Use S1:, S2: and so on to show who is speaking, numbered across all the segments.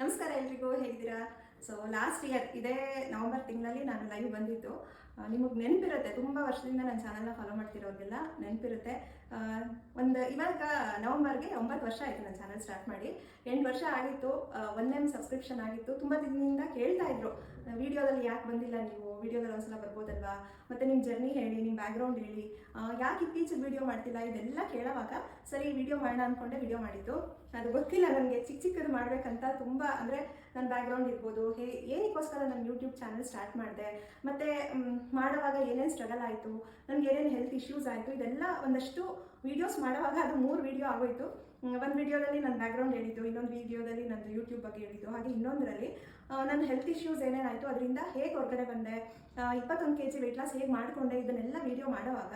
S1: ನಮಸ್ಕಾರ ಎಲ್ರಿಗೂ, ಹೇಗಿದ್ದೀರಾ? ಸೊ ಲಾಸ್ಟ್ ಇಯರ್ ಇದೇ ನವೆಂಬರ್ ತಿಂಗಳಲ್ಲಿ ನಾನು ಲೈವ್ ಬಂದಿದ್ದು. ನಿಮಗೆ ನೆನಪಿರುತ್ತೆ, ತುಂಬ ವರ್ಷದಿಂದ ನನ್ನ ಚಾನಲ್ನ ಫಾಲೋ ಮಾಡ್ತಿರೋರಿಗೆಲ್ಲ ನೆನಪಿರುತ್ತೆ. ಒಂದು, ಇವಾಗ ನವಂಬರ್ಗೆ ಒಂಬತ್ತು ವರ್ಷ ಆಯಿತು ನನ್ನ ಚಾನಲ್ ಸ್ಟಾರ್ಟ್ ಮಾಡಿ. ಎಂಟು ವರ್ಷ ಆಗಿತ್ತು ಒನ್ ಎಂ ಸಬ್ಸ್ಕ್ರಿಪ್ಷನ್ ಆಗಿತ್ತು. ತುಂಬ ದಿನದಿಂದ ಕೇಳ್ತಾ ಇದ್ರು ವಿಡಿಯೋದಲ್ಲಿ ಯಾಕೆ ಬಂದಿಲ್ಲ ನೀವು? ವಿಡಿಯೋದಲ್ಲಿ ಒಂದ್ಸಲ ಬರ್ಬೋದಲ್ವಾ? ಮತ್ತು ನಿಮ್ಮ ಜರ್ನಿ ಹೇಳಿ ನಿಮ್ಮ ಬ್ಯಾಕ್ಗ್ರೌಂಡ್ ಹೇಳಿ. ಯಾಕೆ ಇತ್ತೀಚೆಗೆ ವಿಡಿಯೋ ಮಾಡ್ತಿಲ್ಲ? ಇದೆಲ್ಲ ಕೇಳೋವಾಗ ಸರಿ ವಿಡಿಯೋ ಮಾಡೋಣ ಅಂದ್ಕೊಂಡೆ ವಿಡಿಯೋ ಮಾಡಿದ್ದು. ಅದು ಗೊತ್ತಿಲ್ಲ ನನಗೆ. ಚಿಕ್ಕ ಚಿಕ್ಕದು ಮಾಡಬೇಕಂತ ತುಂಬ, ಅಂದರೆ ನನ್ನ ಬ್ಯಾಕ್ಗ್ರೌಂಡ್ ಇರ್ಬೋದು. ಹೇ, ಏನಕ್ಕೋಸ್ಕರ ನಾನು ಯೂಟ್ಯೂಬ್ ಚಾನಲ್ ಸ್ಟಾರ್ಟ್ ಮಾಡಿದೆ? ಮತ್ತು ಮಾಡೋವಾಗ ಏನೇನು ಸ್ಟ್ರಗಲ್ ಆಯಿತು? ನನಗೆ ಏನೇನು ಹೆಲ್ತ್ ಇಶ್ಯೂಸ್ ಆಯಿತು? ಇದೆಲ್ಲ ಒಂದಷ್ಟು ವೀಡಿಯೋಸ್ ಮಾಡೋವಾಗ ಅದು ಮೂರು ವೀಡಿಯೋ ಆಗೋಯ್ತು. ಒಂದು ವಿಡಿಯೋದಲ್ಲಿ ನನ್ನ ಬ್ಯಾಕ್ಗ್ರೌಂಡ್ ಹೇಳಿದ್ದು, ಇನ್ನೊಂದು ವಿಡಿಯೋದಲ್ಲಿ ನಂದು ಯೂಟ್ಯೂಬ್ ಬಗ್ಗೆ ಹೇಳಿದ್ದು, ಹಾಗೆ ಇನ್ನೊಂದರಲ್ಲಿ ನನ್ನ ಹೆಲ್ತ್ ಇಶ್ಯೂಸ್ ಏನೇನಾಯಿತು, ಅದರಿಂದ ಹೇಗೆ ಹೊರಗಡೆ ಬಂದೆ ಇಪ್ಪತ್ತೊಂದು ಕೆ ಜಿ ವೆಯ್ಟ್ ಲಾಸ್ ಹೇಗೆ ಮಾಡಿಕೊಂಡೆ, ಇದನ್ನೆಲ್ಲ ವಿಡಿಯೋ ಮಾಡುವಾಗ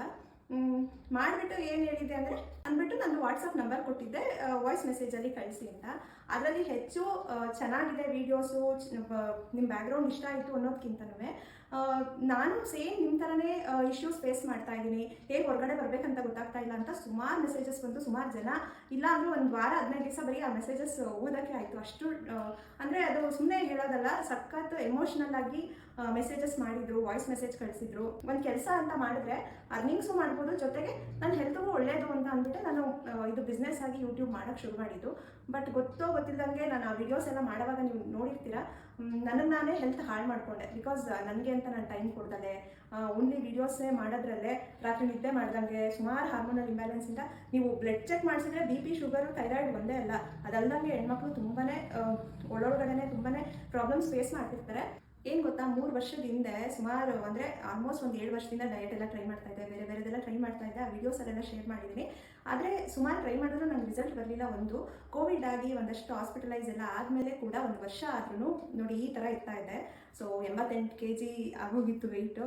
S1: ಮಾಡಿಬಿಟ್ಟು ಏನು ಹೇಳಿದೆ ಅಂದರೆ, ಅಂದ್ಬಿಟ್ಟು ನಂದು ವಾಟ್ಸಪ್ ನಂಬರ್ ಕೊಟ್ಟಿದ್ದೆ ವಾಯ್ಸ್ ಮೆಸೇಜಲ್ಲಿ ಕಳಿಸಿ ಅಂತ. ಅದರಲ್ಲಿ ಹೆಚ್ಚು ಚೆನ್ನಾಗಿದೆ ವೀಡಿಯೋಸು ನಿಮ್ಮ ಬ್ಯಾಕ್ಗ್ರೌಂಡ್ ಇಷ್ಟ ಆಯಿತು ಅನ್ನೋದಕ್ಕಿಂತನೂ ನಾನು ಸೇಮ್ ನಿಮ್ಮ ಥರನೇ ಇಶ್ಯೂಸ್ ಫೇಸ್ ಮಾಡ್ತಾ ಇದ್ದೀನಿ. ಹೇಗೆ ಹೊರಗಡೆ ಬರಬೇಕಂತ ಗೊತ್ತಾಗ್ತಾ ಇಲ್ಲ ಅಂತ ಸುಮಾರು ಮೆಸೇಜಸ್ ಬಂತು ಸುಮಾರು ಜನ ಇಲ್ಲ ಅಂದರೆ ಒಂದು ವಾರ, ಹದಿನೈದು ದಿವಸ ಬರೀ ಆ ಮೆಸೇಜಸ್ ಓದೋಕ್ಕೆ ಆಯಿತು. ಅಷ್ಟು ಅಂದರೆ ಅದು ಸುಮ್ಮನೆ ಹೇಳೋದಲ್ಲ, ಸಖತ್ ಎಮೋಷ್ನಲ್ ಆಗಿ ಮೆಸೇಜಸ್ ಮಾಡಿದ್ರು ವಾಯ್ಸ್ ಮೆಸೇಜ್ ಕಳಿಸಿದ್ರು. ಒಂದು ಕೆಲಸ ಅಂತ ಮಾಡಿದ್ರೆ ಅರ್ನಿಂಗ್ಸು ಮಾಡ್ಬೋದು, ಜೊತೆಗೆ ನನ್ನ ಹೆಲ್ತ್ಗೂ ಒಳ್ಳೆಯದು ಅಂತ ಅಂದ್ಬಿಟ್ಟು ನಾನು ಇದು ಬಿಸ್ನೆಸ್ ಆಗಿ ಯೂಟ್ಯೂಬ್ ಮಾಡೋಕ್ಕೆ ಶುರು ಮಾಡಿದ್ದು. ಬಟ್ ಗೊತ್ತೋ ಗೊತ್ತಿಲ್ಲದಂಗೆ ನಾನು ಆ ವಿಡಿಯೋಸ್ ಎಲ್ಲ ಮಾಡೋವಾಗ ನೀವು ನೋಡಿರ್ತೀರಾ ನನಗೆ ನಾನೇ ಹೆಲ್ತ್ ಹಾಳು ಮಾಡಿಕೊಂಡೆ. ಬಿಕಾಸ್ ನನಗೆ ಅಂತ ನಾನು ಟೈಮ್ ಕೊಡ್ದಲೆ ಓನ್ಲಿ ವಿಡಿಯೋಸೇ ಮಾಡೋದ್ರಲ್ಲೇ ರಾತ್ರಿ ನಿದ್ದೆ ಮಾಡ್ದಂಗೆ ಸುಮಾರು ಹಾರ್ಮೋನಲ್ ಇಂಬ್ಯಾಲೆನ್ಸಿಂದ ನೀವು ಬ್ಲಡ್ ಚೆಕ್ ಮಾಡಿಸಿದ್ರೆ ಬಿ ಪಿ ಶುಗರು ಥೈರಾಯ್ಡ್ ಒಂದೇ ಅಲ್ಲ. ಅದಲ್ಲದಂಗೆ ಹೆಣ್ಮಕ್ಳು ತುಂಬಾ ಒಳಗಡೆನೆ ತುಂಬಾ ಪ್ರಾಬ್ಲಮ್ಸ್ ಫೇಸ್ ಮಾಡ್ತಿರ್ತಾರೆ. ಏನು ಗೊತ್ತಾ, ಮೂರು ವರ್ಷದ ಹಿಂದೆ ಸುಮಾರು ಅಂದರೆ ಆಲ್ಮೋಸ್ಟ್ ಒಂದು ಏಳು ವರ್ಷದಿಂದ ಡಯಟ್ ಎಲ್ಲ ಟ್ರೈ ಮಾಡ್ತಾ ಇದ್ದೆ, ಬೇರೆ ಬೇರೆದೆಲ್ಲ ಟ್ರೈ ಮಾಡ್ತಾ ಇದ್ದೆ, ಆ ವಿಡಿಯೋಸಲ್ಲೆಲ್ಲ ಶೇರ್ ಮಾಡಿದ್ದೀನಿ ಆದರೆ ಸುಮಾರು ಟ್ರೈ ಮಾಡಿದ್ರು ನಂಗೆ ರಿಸಲ್ಟ್ ಬರಲಿಲ್ಲ ಒಂದು. ಕೋವಿಡ್ ಆಗಿ ಒಂದಷ್ಟು ಹಾಸ್ಪಿಟಲೈಸ್ ಎಲ್ಲ ಆದಮೇಲೆ ಕೂಡ ಒಂದು ವರ್ಷ ಆದ್ರೂ ನೋಡಿ ಈ ಥರ ಇರ್ತಾ ಇದೆ ಸೊ ಎಂಬತ್ತೆಂಟು ಕೆ ಜಿ ಆಗೋಗಿತ್ತು ವೆಯ್ಟು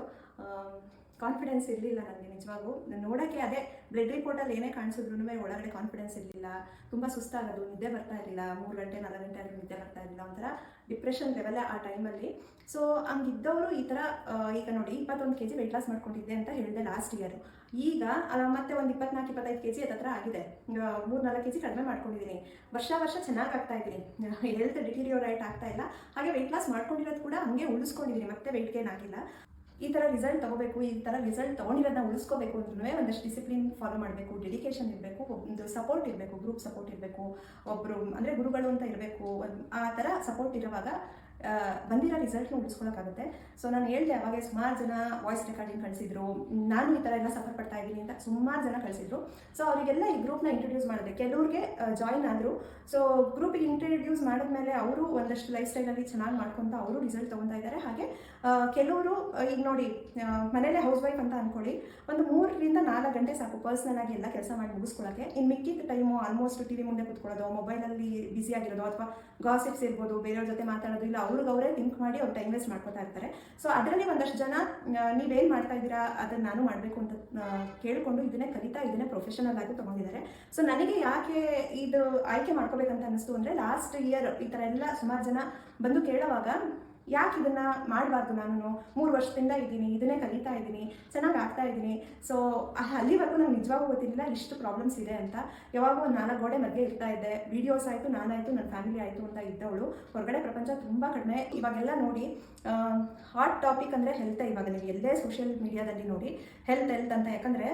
S1: ಕಾನ್ಫಿಡೆನ್ಸ್ ಇರಲಿಲ್ಲ ನನಗೆ ನಿಜವಾಗೂ ನೋಡೋಕ್ಕೆ ಅದೇ ಬ್ಲಡ್ ರಿಪೋರ್ಟಲ್ಲಿ ಏನೇ ಕಾಣಿಸಿದ್ರು ಒಳಗಡೆ ಕಾನ್ಫಿಡೆನ್ಸ್ ಇರಲಿಲ್ಲ. ತುಂಬ ಸುಸ್ತಾಗೋದು, ನಿದ್ದೆ ಬರ್ತಾ ಇರಲಿಲ್ಲ. ಮೂರು ಗಂಟೆ, ನಾಲ್ಕು ಗಂಟೆ ಆದರೂ ನಿದ್ದೆ ಬರ್ತಾ ಇರಲಿಲ್ಲ. ಒಂಥರ ಡಿಪ್ರೆಷನ್ ಲೆವೆಲ್ಲೇ ಆ ಟೈಮಲ್ಲಿ ಸೊ ಹಂಗಿದ್ದವರು ಈ ಥರ ಈಗ ನೋಡಿ ಇಪ್ಪತ್ತೊಂದು ಕೆ ಜಿ ವೆಯ್ಟ್ ಲಾಸ್ ಮಾಡ್ಕೊಂಡಿದ್ದೆ ಅಂತ ಹೇಳಿದೆ ಲಾಸ್ಟ್ ಇಯರ್ ಈಗ ಮತ್ತೆ ಒಂದು ಇಪ್ಪತ್ನಾಲ್ಕು, ಇಪ್ಪತ್ತೈದು ಕೆ ಜಿ ಹತ್ರ ಆಗಿದೆ. ಮೂರು ನಾಲ್ಕು ಕೆ ಜಿ ಕಡಿಮೆ ಮಾಡ್ಕೊಂಡಿದ್ದೀನಿ. ವರ್ಷ ವರ್ಷ ಚೆನ್ನಾಗಿ ಆಗ್ತಾ ಇದ್ದೀನಿ ಹೆಲ್ತ್ ಡಿಟೀರಿಯೋರೈಟ್ ಆಗ್ತಾ ಇಲ್ಲ. ಹಾಗೆ ವೆಯ್ಟ್ ಲಾಸ್ ಮಾಡ್ಕೊಂಡಿರೋದು ಕೂಡ ಹಂಗೆ ಉಳಿಸ್ಕೊಂಡಿದ್ದೀನಿ. ಮತ್ತೆ ವೆಯ್ಟ್ ಗೇನ್ ಆಗಿಲ್ಲ. ಈ ಥರ ರಿಸಲ್ಟ್ ತಗೋಬೇಕು, ಈ ಥರ ರಿಸಲ್ಟ್ ತೊಗೊಂಡಿರೋದನ್ನ ಉಳಿಸ್ಕೋಬೇಕು ಅಂದ್ರೂ ಒಂದಷ್ಟು ಡಿಸಿಪ್ಲಿನ್ ಫಾಲೋ ಮಾಡಬೇಕು ಡೆಡಿಕೇಶನ್ ಇರಬೇಕು, ಒಂದು ಸಪೋರ್ಟ್ ಇರಬೇಕು ಗ್ರೂಪ್ ಸಪೋರ್ಟ್ ಇರಬೇಕು ಒಬ್ಬರು ಅಂದರೆ ಗುರುಗಳು ಅಂತ ಇರಬೇಕು ಆ ಥರ ಸಪೋರ್ಟ್ ಇರುವಾಗ ಬಂದಿರೋ ರಿಸಲ್ಟ್ನ ಉಳಿಸ್ಕೊಳಕ್ಕಾಗುತ್ತೆ. ಸೊ ನಾನು ಹೇಳಿದೆ ಅವಾಗ ಸುಮಾರು ಜನ ವಾಯ್ಸ್ ರೆಕಾರ್ಡಿಂಗ್ ಕಳಿಸಿದ್ರು, ನಾನು ಈ ಥರ ಎಲ್ಲ ಸಫರ್ ಪಡ್ತಾ ಇದ್ದೀನಿ ಅಂತ ಸುಮಾರು ಜನ ಕಳಿಸಿದ್ರು. ಸೊ ಅವರಿಗೆಲ್ಲ ಈ ಗ್ರೂಪ್ನ ಇಂಟ್ರೊಡ್ಯೂಸ್ ಮಾಡಿದೆ. ಕೆಲವ್ರಿಗೆ ಜಾಯಿನ್ ಆದರು. ಸೊ ಗ್ರೂಪಿಗೆ ಇಂಟ್ರೊಡ್ಯೂಸ್ ಮಾಡಿದ್ಮೇಲೆ ಅವರು ಒಂದಷ್ಟು ಲೈಫ್ ಸ್ಟೈಲಲ್ಲಿ ಚೆನ್ನಾಗಿ ಮಾಡ್ಕೊತ ಅವರು ರಿಸಲ್ಟ್ ತೊಗೊತಾ ಇದ್ದಾರೆ. ಹಾಗೆ ಕೆಲವರು ಈಗ ನೋಡಿ ಮನೇಲೆ ಹೌಸ್ ವೈಫ್ ಅಂತ ಅನ್ಕೊಳ್ಳಿ. ಒಂದು ಮೂರರಿಂದ ನಾಲ್ಕು ಗಂಟೆ ಸಾಕು ಪರ್ಸನಲ್ ಆಗಿ ಎಲ್ಲ ಕೆಲಸ ಮಾಡಿ ಮುಗಿಸ್ಕೊಳ್ಳೋಕ್ಕೆ ಇನ್ನು ಮಿಕ್ಕಿದ ಟೈಮು ಆಲ್ಮೋಸ್ಟ್ ಟಿ ವಿ ಮುಂದೆ ಕೂತ್ಕೊಳ್ಳೋದು ಮೊಬೈಲಲ್ಲಿ ಬ್ಯುಸಿ ಆಗಿರೋದು, ಅಥವಾ ಗಾಸಿಪ್ಸ್ ಇರ್ಬೋದು ಬೇರೆಯವ್ರ ಜೊತೆ ಮಾತಾಡೋದು, ಇಲ್ಲ ಅವ್ರಿಗೆ ಅವರೇ ಥಿಂಕ್ ಮಾಡಿ ಅವ್ರು ಟೈಮ್ ವೇಸ್ಟ್ ಮಾಡ್ಕೊತಾ ಇರ್ತಾರೆ. ಸೊ ಅದರಲ್ಲಿ ಒಂದಷ್ಟು ಜನ ನೀವೇನು ಮಾಡ್ತಾ ಇದ್ದೀರಾ ಅದನ್ನು ನಾನು ಮಾಡಬೇಕು ಅಂತ ಕೇಳಿಕೊಂಡು ಇದನ್ನೇ ಕಲಿತಾ, ಇದನ್ನೇ ಪ್ರೊಫೆಷನಲ್ ಆಗಿ ತಗೊಂಡಿದ್ದಾರೆ. ಸೊ ನನಗೆ ಯಾಕೆ ಇದು ಆಯ್ಕೆ ಮಾಡ್ಕೋಬೇಕಂತ ಅನಿಸ್ತು ಅಂದರೆ ಲಾಸ್ಟ್ ಇಯರ್ ಈ ಥರ ಎಲ್ಲ ಸುಮಾರು ಜನ ಬಂದು ಕೇಳೋವಾಗ ಯಾಕೆ ಇದನ್ನ ಮಾಡಬಾರ್ದು ನಾನು ಮೂರು ವರ್ಷದಿಂದ ಇದ್ದೀನಿ, ಇದನ್ನೇ ಕಲಿತಾ ಇದ್ದೀನಿ, ಚೆನ್ನಾಗಿ ಆಗ್ತಾ ಇದ್ದೀನಿ. ಸೊ ಅಲ್ಲಿವರೆಗೂ ನಾನು ನಿಜವಾಗೂ ಗೊತ್ತಿರಲಿಲ್ಲ ಇಷ್ಟು ಪ್ರಾಬ್ಲಮ್ಸ್ ಇದೆ ಅಂತ. ಯಾವಾಗೂ ನಾಲ್ಕು ಗೋಡೆ ಮಧ್ಯೆ ಇರ್ತಾ ಇದ್ದೆ. ವಿಡಿಯೋಸ್ ಆಯಿತು, ನಾನಾಯಿತು ನನ್ನ ಫ್ಯಾಮಿಲಿ ಆಯಿತು ಅಂತ ಇದ್ದವಳು. ಹೊರಗಡೆ ಪ್ರಪಂಚ ತುಂಬ ಕಡಿಮೆ. ಇವಾಗೆಲ್ಲ ನೋಡಿ ಹಾಟ್ ಟಾಪಿಕ್ ಅಂದರೆ ಹೆಲ್ತ್ ಇವಾಗ ನೀವು ಎಲ್ಲೇ ಸೋಷಿಯಲ್ ಮೀಡಿಯಾದಲ್ಲಿ ನೋಡಿ ಹೆಲ್ತ್ ಹೆಲ್ತ್ ಅಂತ. ಯಾಕಂದರೆ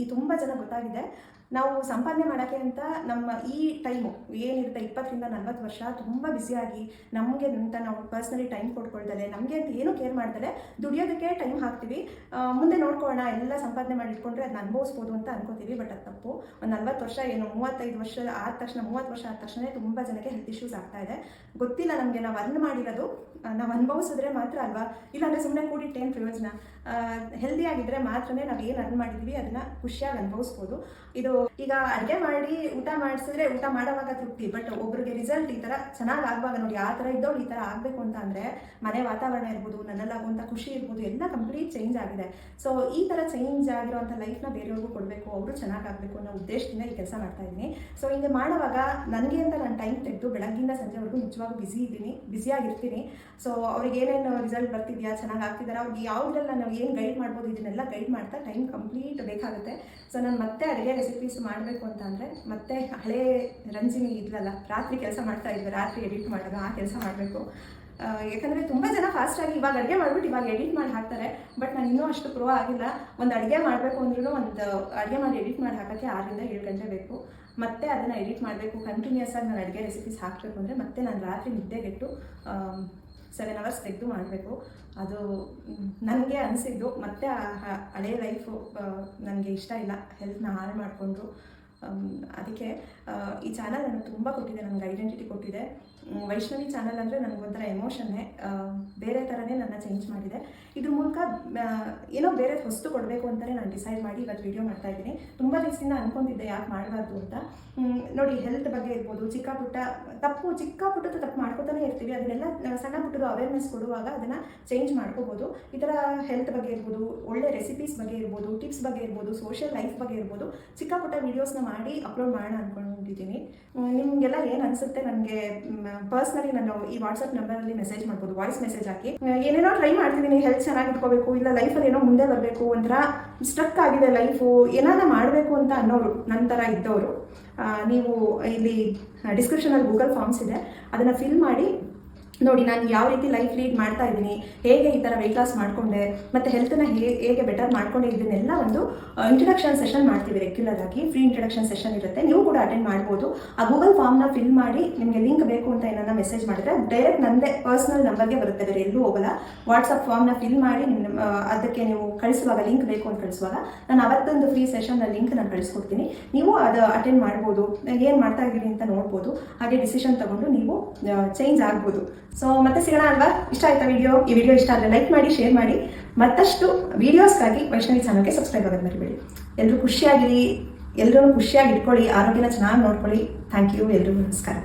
S1: ಈ ತುಂಬ ಜನ ಗೊತ್ತಾಗಿದೆ. ನಾವು ಸಂಪಾದನೆ ಮಾಡೋಕ್ಕೆ ಅಂತ ನಮ್ಮ ಈ ಟೈಮು ಏನಿರುತ್ತೆ ಇಪ್ಪತ್ತರಿಂದ ನಲ್ವತ್ತು ವರ್ಷ ತುಂಬ ಬ್ಯುಸಿಯಾಗಿ ನಮಗೆ ಅಂತ ನಾವು ಪರ್ಸ್ನಲಿ ಟೈಮ್ ಕೊಟ್ಕೊಳ್ದಲೆ ನಮಗೆ ಅಂತ ಏನು ಕೇರ್ ಮಾಡ್ದಲೆ ದುಡಿಯೋದಕ್ಕೆ ಟೈಮ್ ಹಾಕ್ತೀವಿ. ಮುಂದೆ ನೋಡ್ಕೊಳ್ಳೋಣ, ಎಲ್ಲ ಸಂಪಾದನೆ ಮಾಡಿ ಇಟ್ಕೊಂಡ್ರೆ ಅದನ್ನ ಅನುಭವಿಸ್ಬೋದು ಅಂತ ಅನ್ಕೋತೀವಿ ಬಟ್ ಅದು ತಪ್ಪು. ಒಂದು ನಲ್ವತ್ತು ವರ್ಷ ಏನು, ಮೂವತ್ತೈದು ವರ್ಷ ಆದ ತಕ್ಷಣ, ಮೂವತ್ತು ವರ್ಷ ಆದ ತಕ್ಷಣ ತುಂಬ ಜನಕ್ಕೆ ಹೆಲ್ತ್ ಇಶ್ಯೂಸ್ ಆಗ್ತಾ ಇದೆ. ಗೊತ್ತಿಲ್ಲ ನಮಗೆ ನಾವು ಅರ್ನ್ ಮಾಡಿರೋದು ನಾವು ಅನುಭವಿಸಿದ್ರೆ ಮಾತ್ರ ಅಲ್ವಾ? ಇಲ್ಲಾಂದರೆ ಸುಮ್ಮನೆ ಕೂಡಿಟ್ಟು ಟೈಮ್ ಪ್ರಯೋಜನ ಹೆಲ್ದಿ ಆಗಿದ್ರೆ ಮಾತ್ರನೇ ನಾವು ಏನು ಅರ್ನ್ ಮಾಡಿದ್ವಿ, ಅದನ್ನ ಖುಷಿಯಾಗಿ ಅನುಭವಿಸ್ಬೋದು. ಇದು ಈಗ ಅಡುಗೆ ಮಾಡಿ, ಊಟ ಮಾಡಿಸಿದ್ರೆ ಊಟ ಮಾಡೋವಾಗ ತೃಪ್ತಿ ಬಟ್ ಒಬ್ರಿಗೆ ರಿಸಲ್ಟ್ ಈ ಥರ ಚೆನ್ನಾಗಿ ಆಗುವಾಗ ನೋಡಿ, ಆ ಥರ ಇದ್ದವಳು ಈ ಥರ ಆಗಬೇಕು ಅಂತ ಅಂದರೆ ಮನೆ ವಾತಾವರಣ ಇರ್ಬೋದು ನನ್ನಲ್ಲಾಗುವಂಥ ಖುಷಿ ಇರ್ಬೋದು, ಎಲ್ಲ ಕಂಪ್ಲೀಟ್ ಚೇಂಜ್ ಆಗಿದೆ. ಸೊ ಈ ಥರ ಚೇಂಜ್ ಆಗಿರೋಂಥ ಲೈಫ್ನ ಬೇರೆಯವ್ರಿಗೂ ಕೊಡಬೇಕು, ಅವರು ಚೆನ್ನಾಗಾಗಬೇಕು ಅನ್ನೋ ಉದ್ದೇಶದಿಂದ ಈ ಕೆಲಸ ಮಾಡ್ತಾ ಇದ್ದೀನಿ. ಸೊ ಹಿಂಗೆ ಮಾಡುವಾಗ ನನಗೆ ಅಂತ ನಾನು ಟೈಮ್ ತೆಗೆದು ಬೆಳಗ್ಗಿಂದ ಸಂಜೆವರೆಗೂ ನಿಜವಾಗೂ ಬ್ಯುಸಿ ಇದ್ದೀನಿ ಬ್ಯುಸಿಯಾಗಿರ್ತೀನಿ ಸೊ ಅವ್ರಿಗೆ ಏನೇನು ರಿಸಲ್ಟ್ ಬರ್ತಿದ್ಯಾ ಚೆನ್ನಾಗಿ ಆಗ್ತಿದ್ದಾರೆ ಅವ್ರಿಗೆ ಯಾವುದ್ರಲ್ಲಿ ನಾವು ಏನು ಗೈಡ್ ಮಾಡ್ಬೋದು, ಇದನ್ನೆಲ್ಲ ಗೈಡ್ ಮಾಡ್ತಾ ಟೈಮ್ ಕಂಪ್ಲೀಟ್ ಬೇಕಾಗುತ್ತೆ. ಸೊ ನಾನು ಮತ್ತೆ ಅಡುಗೆ ರೆಸಿಪೀಸ್ ರೆಸಿಪೀಸ್ ಮಾಡಬೇಕು ಅಂತ ಅಂದರೆ ಮತ್ತೆ ಹಳೇ ರಂಜಿನಿ ಇದ್ಲಲ್ಲ, ರಾತ್ರಿ ಕೆಲಸ ಮಾಡ್ತಾ ಇದ್ವಿ ರಾತ್ರಿ ಎಡಿಟ್ ಮಾಡೋದು ಆ ಕೆಲಸ ಮಾಡಬೇಕು. ಯಾಕಂದರೆ ತುಂಬ ಜನ ಫಾಸ್ಟಾಗಿ ಇವಾಗ ಅಡುಗೆ ಮಾಡಿಬಿಟ್ಟು ಇವಾಗ ಎಡಿಟ್ ಮಾಡಿ ಹಾಕ್ತಾರೆ. ಬಟ್ ನಾನು ಇನ್ನೂ ಅಷ್ಟು ಪ್ರೋ ಆಗಿಲ್ಲ. ಒಂದು ಅಡುಗೆ ಮಾಡಬೇಕು ಅಂದ್ರೂ ಒಂದು ಅಡುಗೆ ಮಾಡಿ ಎಡಿಟ್ ಮಾಡಿ ಹಾಕೋಕ್ಕೆ ಆರರಿಂದ ಏಳು ಗಂಟೆ ಬೇಕು. ಮತ್ತೆ ಅದನ್ನು ಎಡಿಟ್ ಮಾಡಬೇಕು. ಕಂಟಿನ್ಯೂಸ್ ಆಗಿ ನಾನು ಅಡುಗೆ ರೆಸಿಪೀಸ್ ಹಾಕಬೇಕು ಅಂದರೆ ಮತ್ತೆ ನಾನು ರಾತ್ರಿ ನಿದ್ದೆಗೆಟ್ಟು ಸೆವೆನ್ ಅವರ್ಸ್ ತೆಗೆದು ಮಾಡಬೇಕು. ಅದು ನನಗೆ ಅನಿಸಿದ್ದು, ಮತ್ತೆ ಆ ಹ- ಹಳೆ ಲೈಫು ನನಗೆ ಇಷ್ಟ ಇಲ್ಲ. ಹೆಲ್ತ್ನ ಹಾಳು ಮಾಡಿಕೊಂಡ್ರು. ಅದಕ್ಕೆ ಈ ಚಾನಲ್ ನನಗೆ ತುಂಬ ಕೊಟ್ಟಿದೆ ನನಗೆ ಐಡೆಂಟಿಟಿ ಕೊಟ್ಟಿದೆ. ವೈಷ್ಣವಿ ಚಾನಲ್ ಅಂದರೆ ನನಗೊಂಥರ ಎಮೋಷನ್ನೇ ಬೇರೆ ಥರನೇ ನನ್ನ ಚೇಂಜ್ ಮಾಡಿದೆ. ಇದ್ರ ಮೂಲಕ ಏನೋ ಬೇರೆ ಹೊಸ್ತು ಕೊಡಬೇಕು ಅಂತಲೇ ನಾನು ಡಿಸೈಡ್ ಮಾಡಿ ಇವತ್ತು ವಿಡಿಯೋ ಮಾಡ್ತಾ ಇದ್ದೀನಿ. ತುಂಬ ದಿವಸದಿಂದ ಅನ್ಕೊಂತಿದ್ದೆ ಯಾಕೆ ಮಾಡಬಾರ್ದು ಅಂತ. ನೋಡಿ ಹೆಲ್ತ್ ಬಗ್ಗೆ ಇರ್ಬೋದು ಚಿಕ್ಕ ಪುಟ್ಟ ತಪ್ಪು ಚಿಕ್ಕ ಪುಟ್ಟದ ತಪ್ಪು ಮಾಡ್ಕೊತಾನೆ ಇರ್ತೀವಿ. ಅದನ್ನೆಲ್ಲ ಸಣ್ಣ ಪುಟ್ಟದು ಅವೇರ್ನೆಸ್ ಕೊಡುವಾಗ ಅದನ್ನು ಚೇಂಜ್ ಮಾಡ್ಕೋಬೋದು. ಈ ಥರ ಹೆಲ್ತ್ ಬಗ್ಗೆ ಇರ್ಬೋದು, ಒಳ್ಳೆ ರೆಸಿಪೀಸ್ ಬಗ್ಗೆ ಇರ್ಬೋದು ಟಿಪ್ಸ್ ಬಗ್ಗೆ ಇರ್ಬೋದು ಸೋಷಿಯಲ್ ಲೈಫ್ ಬಗ್ಗೆ ಇರ್ಬೋದು ಚಿಕ್ಕ ಪುಟ್ಟ ವೀಡಿಯೋಸ್ನ ಮಾಡಿ ಅಪ್ಲೋಡ್ ಮಾಡೋಣ ಅಂದ್ಕೊಂಡಿದ್ದೀನಿ ನಿಮ್ಗೆಲ್ಲ ಏನು ಅನ್ಸುತ್ತೆ? ನನಗೆ ಪರ್ಸ್ನಲಿ ನಾನು ಈ ವಾಟ್ಸಪ್ ನಂಬರಲ್ಲಿ ಮೆಸೇಜ್ ಮಾಡ್ಬೋದು ವಾಯ್ಸ್ ಮೆಸೇಜ್ ಹಾಕಿ. ಏನೇನೋ ಟ್ರೈ ಮಾಡ್ತಿದ್ದೀನಿ ಹೆಲ್ತ್ ಚೆನ್ನಾಗಿ ಇಟ್ಕೋಬೇಕು, ಇಲ್ಲ ಲೈಫಲ್ಲಿ ಏನೋ ಮುಂದೆ ಬರಬೇಕು ಒಂಥರ ಸ್ಟ್ರಕ್ ಆಗಿದೆ ಲೈಫು ಏನಾರ ಮಾಡಬೇಕು ಅಂತ ಅನ್ನೋರು ನನ್ನ ಥರ ಇದ್ದವರು ನೀವು ಇಲ್ಲಿ ಡಿಸ್ಕ್ರಿಪ್ಷನಲ್ಲಿ ಗೂಗಲ್ ಫಾರ್ಮ್ಸ್ ಇದೆ. ಅದನ್ನು ಫಿಲ್ ಮಾಡಿ ನೋಡಿ, ನಾನು ಯಾವ ರೀತಿ ಲೈಫ್ ಲೀಡ್ ಮಾಡ್ತಾ ಇದ್ದೀನಿ, ಹೇಗೆ ಈ ಥರ ವೆಯ್ಟ್ ಲಾಸ್ ಮಾಡಿಕೊಂಡೆ, ಮತ್ತು ಹೆಲ್ತನ್ನ ಹೇಗೆ ಹೇಗೆ ಬೆಟರ್ ಮಾಡ್ಕೊಂಡೆ ಇದನ್ನೆಲ್ಲ ಒಂದು ಇಂಟ್ರಡಕ್ಷನ್ ಸೆಷನ್ ಮಾಡ್ತೀವಿ ರೆಗ್ಯುಲರ್ ಆಗಿ. ಫ್ರೀ ಇಂಟ್ರಡಕ್ಷನ್ ಸೆಷನ್ ಇರುತ್ತೆ. ನೀವು ಕೂಡ ಅಟೆಂಡ್ ಮಾಡ್ಬೋದು. ಆ ಗೂಗಲ್ ಫಾರ್ಮ್ನ ಫಿಲ್ ಮಾಡಿ ನಿಮಗೆ ಲಿಂಕ್ ಬೇಕು ಅಂತ ಏನನ್ನ ಮೆಸೇಜ್ ಮಾಡಿದ್ರೆ ಡೈರೆಕ್ಟ್ ನನ್ನದೇ ಪರ್ಸ್ನಲ್ ನಂಬರ್ಗೆ ಬರುತ್ತೆ. ಬೇರೆ ಎಲ್ಲೂ ಹೋಗಲ್ಲ. ವಾಟ್ಸಪ್ ಫಾರ್ಮ್ನ ಫಿಲ್ ಮಾಡಿ ನಿಮ್ಮ ಅದಕ್ಕೆ ನೀವು ಕಳಿಸುವಾಗ ಲಿಂಕ್ ಬೇಕು ಅಂತ ಕಳಿಸುವಾಗ, ನಾನು ಅವತ್ತೊಂದು ಫ್ರೀ ಸೆಷನ್ನ ಲಿಂಕ್ ನಾನು ಕಳಿಸ್ಕೊಡ್ತೀನಿ. ನೀವು ಅದು ಅಟೆಂಡ್ ಮಾಡ್ಬೋದು. ಏನು ಮಾಡ್ತಾ ಇದ್ದೀನಿ ಅಂತ ನೋಡ್ಬೋದು. ಹಾಗೆ ಡಿಸಿಷನ್ ತಗೊಂಡು ನೀವು ಚೇಂಜ್ ಆಗ್ಬೋದು. ಸೊ ಮತ್ತೆ ಸಿಗೋಣ ಅಲ್ವಾ? ಇಷ್ಟ ಆಯ್ತಾ ವಿಡಿಯೋ ಈ ವಿಡಿಯೋ ಇಷ್ಟ ಆದರೆ ಲೈಕ್ ಮಾಡಿ ಶೇರ್ ಮಾಡಿ. ಮತ್ತಷ್ಟು ವಿಡಿಯೋಸ್ಗಾಗಿ ವೈಷ್ಣವಿ ಚಾನಲ್ಗೆ ಸಬ್ಸ್ಕ್ರೈಬ್ ಆಗೋದು ಮರಿಬೇಡಿ. ಎಲ್ಲರೂ ಖುಷಿಯಾಗಿರಿ. ಎಲ್ಲರೂ ಖುಷಿಯಾಗಿ ಇಟ್ಕೊಳ್ಳಿ. ಆರೋಗ್ಯನ ಚೆನ್ನಾಗಿ ನೋಡ್ಕೊಳ್ಳಿ. ಥ್ಯಾಂಕ್ ಯು ಎಲ್ರಿಗೂ ನಮಸ್ಕಾರ.